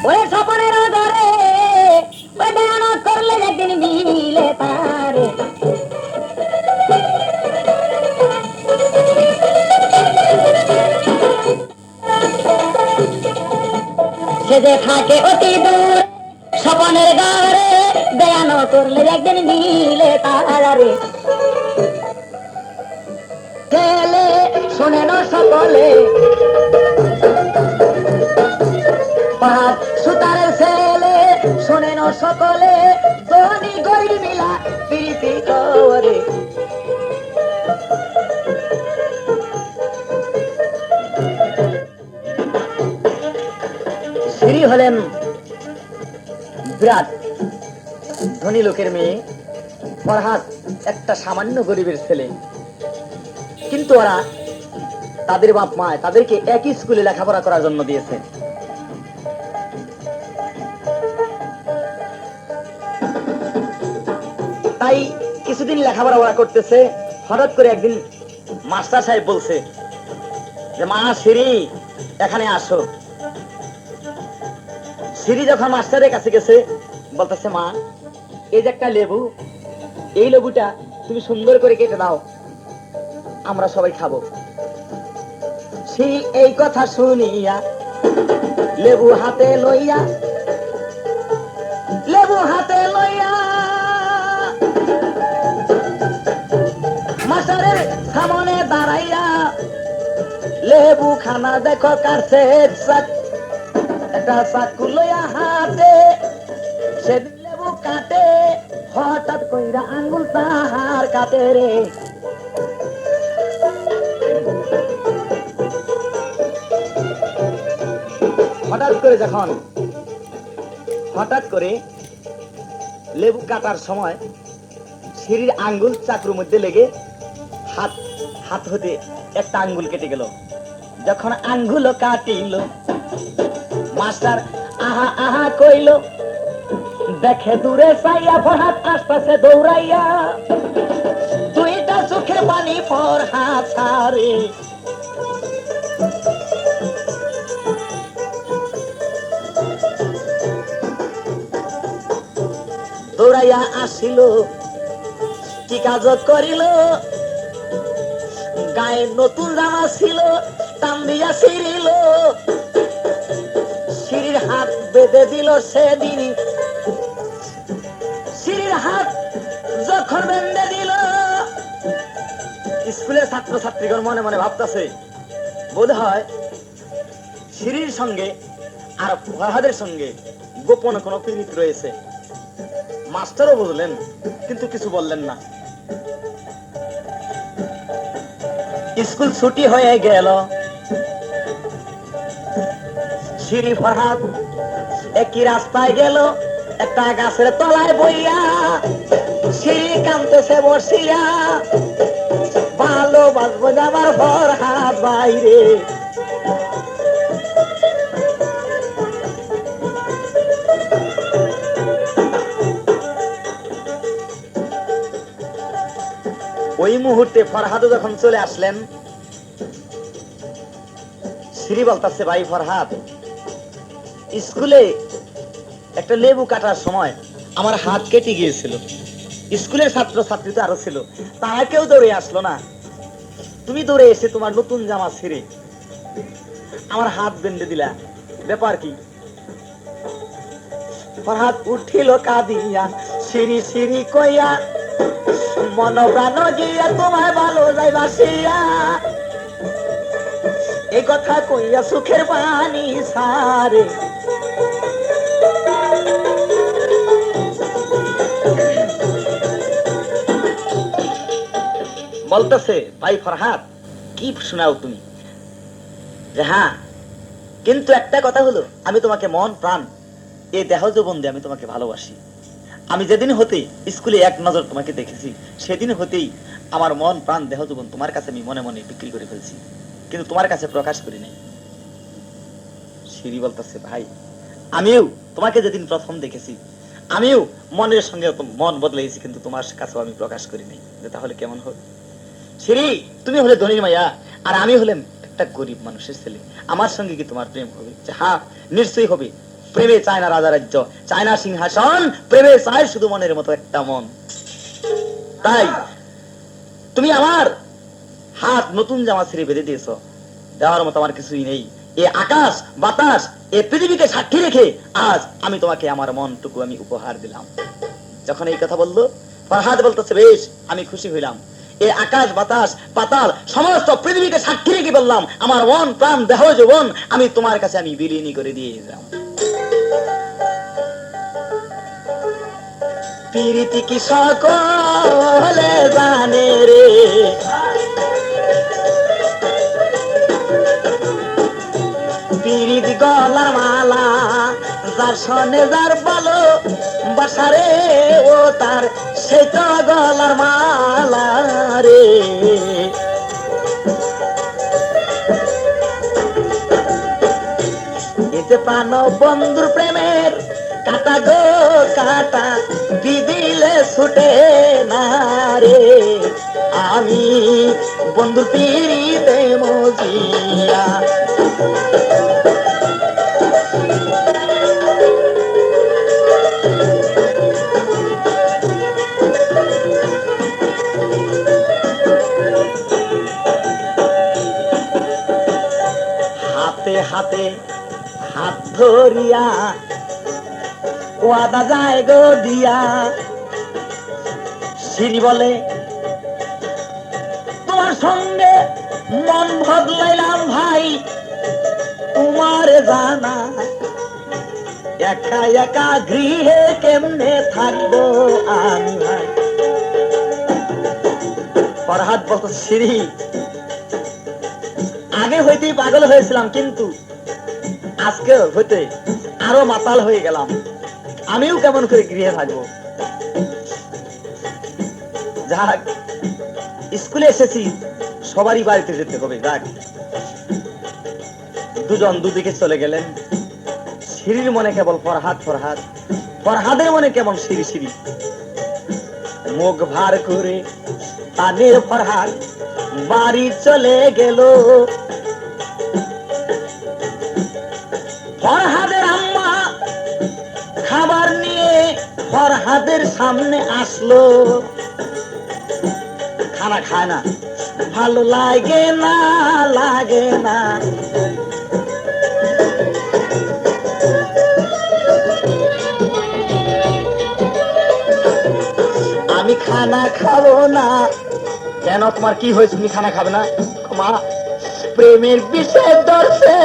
ওরে স্বপনের ওই বেয়ানত করলে একদিন মিলে তারে সে যে থাকে অতি দূর, স্বপনের ঘরে বেয়ানো করলে একদিন মিলে তারে ছেলে শুনে না সকলে পাহাড় সুতারের ছেলে, শুনে না সকলে, ধনী গরিব মিলা প্রীতি করে। শ্রী হলেন বিরাট, ধনী লোকের মেয়ে, ফরহাদ একটা সামান্য গরিবের ছেলে। কিন্তু ওরা তাদের বাপ মা তাদেরকে একই স্কুলে লেখাপড়া করার জন্য দিয়েছে। তাই কিছুদিন লেখাপড়া ওরা করতেছে। হঠাৎ করে একদিন মাস্টার সাহেব বলছে যে, মা, সিঁড়ি এখানে আসো। সিঁড়ি যখন মাস্টারের কাছে গেছে, বলতেছে, মা, এই যে একটা লেবু, এই লেবুটা তুমি সুন্দর করে কেটে দাও, আমরা সবাই খাব। সেই এই কথা শুনিয়া লেবু হাতে লইয়া, লেবু হাতে লইয়া লেবু খানা দেখো চাক- একটা চাকু লইয়া হাতে, সেদিন লেবু কাটে, হঠাৎ কইরা আঙ্গুল তাহার কাটে রে। হঠাৎ করে যখন, হঠাৎ করে লেবু কাটার সময় সিঁড়ির আঙ্গুল চাকরুর মধ্যে লেগে হাত হাত হতে একটা আঙ্গুল কেটে গেল। যখন আঙ্গুল কাটিল, মাস্টার আহা আহা কইল, দেখে দূরে চাইয়া ফরহাত আশপাশে দৌড়াইয়া, দুইটা চোখে পানি ফরহাত সারে দৌড়াইয়া আসিল কি কাজ করিল, গায়ে নতুন জামা ছিল টান দিয়া সিঁড়িল। সিঁড়ির হাত বেঁধে দিল সেদিন। সিঁড়ির হাত যখন বেঁধে দিল স্কুলের ছাত্র ছাত্রীগণ মনে মনে ভাবতেছে বোধ হয় সিঁড়ির সঙ্গে আর ফরহাদের সঙ্গে গোপন কোনো পীড়িত রয়েছে। মাস্টারও বুঝলেন, কিন্তু কিছু বললেন না। স্কুল ছুটি হয়ে গেল। সিঁড়ি ফরহাদ। একই রাস্তায় গেল একটা গাছের তলায় বইয়া। সিঁড়ি কামতেছে বসিয়া ভালো বাজবো যাবার ফরহাদ বাইরে। ওই মুহূর্তে ফরহাদ যখন চলে আসলেন শ্রী বলতাছে, ভাই ফরহাদ স্কুলে একটা লেবু কাটার সময় আমার হাত কেটে গিয়েছিল। স্কুলের ছাত্র ছাত্রী তো আরও ছিল। তারা কেউ দৌড়ে আসলো না। তুমি দৌড়ে এসে তোমার নতুন জামা ছিঁড়ে আমার হাত বেঁধে দিলা। ব্যাপার কি? ফরহাদ উঠিল কাঁদিয়া, সিঁড়ি সিঁড়ি কইয়া মন প্রাণ গিয়া তোমায় ভালো যাইবাসিয়া এই কথা কইয়া সুখের পানি সারে। বলতেছে, ভাই ফরহাদ, কি শোনাও তুমি? যে হ্যাঁ কিন্তু একটা কথা হলো, আমি তোমাকে মন, প্রাণ এই দেহ যৌবন দিয়ে আমি তোমাকে ভালোবাসি। আমি যেদিন হতে স্কুলে এক নজর তোমাকে দেখেছি, সেদিন হতেই আমার মন, প্রাণ, দেহ যৌবন তোমার কাছে আমি মনে মনে বিক্রি করে ফেলছি। কিন্তু তোমার কাছে প্রকাশ করি নাই। সিঁড়ি বলতেছে, ভাই, আমিও তোমাকে যেদিন প্রথম দেখেছি, আমিও মনের সঙ্গে মন বদলাইছি, কিন্তু তোমার কাছেও আমি প্রকাশ করি নাই। যে তাহলে কেমন হবে সিঁড়ি, তুমি হলে ধনীর মাইয়া, আর আমি হলেন একটা গরিব মানুষের ছেলে। আমার সঙ্গে কি তোমার প্রেম হবে? যে হ্যাঁ নিশ্চয়ই হবে। প্রেমে চায় না রাজা রাজ্য, চায় না সিংহাসন, প্রেমে চায় শুধু মনের মতো একটা মন। তাই, তুমি আমার হাত নতুন জামা ছেড়ে বেঁধে দিয়েছ। দেওয়ার মতো আমার কিছুই নেই। এ আকাশ, বাতাস, এ পৃথিবীকে সাক্ষী রেখে আজ আমি তোমাকে আমার মনটুকু আমি উপহার দিলাম। যখন এই কথা বলল, ফরহাদ বলতেছে, বেশ, আমি খুশি হইলাম। এ আকাশ, বাতাস, পাতাল, সমস্ত পৃথিবীকে সাক্ষী রেখে বললাম, আমার মন, প্রাণ, দেহ, যৌবন আমি তোমার কাছে আমি বিলীনী করে দিয়ে দিলাম। প্রীতি কি সকলে জানে রে? যার সনে যার বলো বাসারে, ও তার সে তো গলার মালা এতে প্রাণ বন্ধুর প্রেমের কাটা গো কাটা দিদিলে ছুটে না রে। আমি বন্ধুর পিড়িতে মজিয়া হাতে ধরিয়া, ওয়াদা যায় গো দিয়া। সিঁড়ি বলে, তোমার সঙ্গে মন বদলাইলাম ভাই, তোমার জানা, একা একা গৃহে কেমনে থাকব আমি ফরহাদ বলতো, সিঁড়ি, আগে হইতেই পাগল হয়েছিলাম কিন্তু আজকে হইতে আরও মাতাল হয়ে গেলাম। আমিও কেমন করে গৃহে থাকব যাক, স্কুলে এসেছি, সবারই বাড়িতে যেতে হবে, যাক। দুজন দুদিকে চলে গেলেন। সিঁড়ির মনে কেবল ফরহাদ ফরহাদ। ফরহাদের মনে কেমন সিঁড়ি সিঁড়ি। মুখ ভার করে তাদের ফরহাদ বাড়ি চলে গেল। ফরহাদের আম্মা খাবার নিয়ে ফরহাদের সামনে আসলো। খানা খায় না। ভালো লাগে না লাগে না। আমি খানা খাব না। কেন? তোমার কি হয়েছে? তুমি খানা খাবে না? মা, প্রেমের বিষয় দর্শে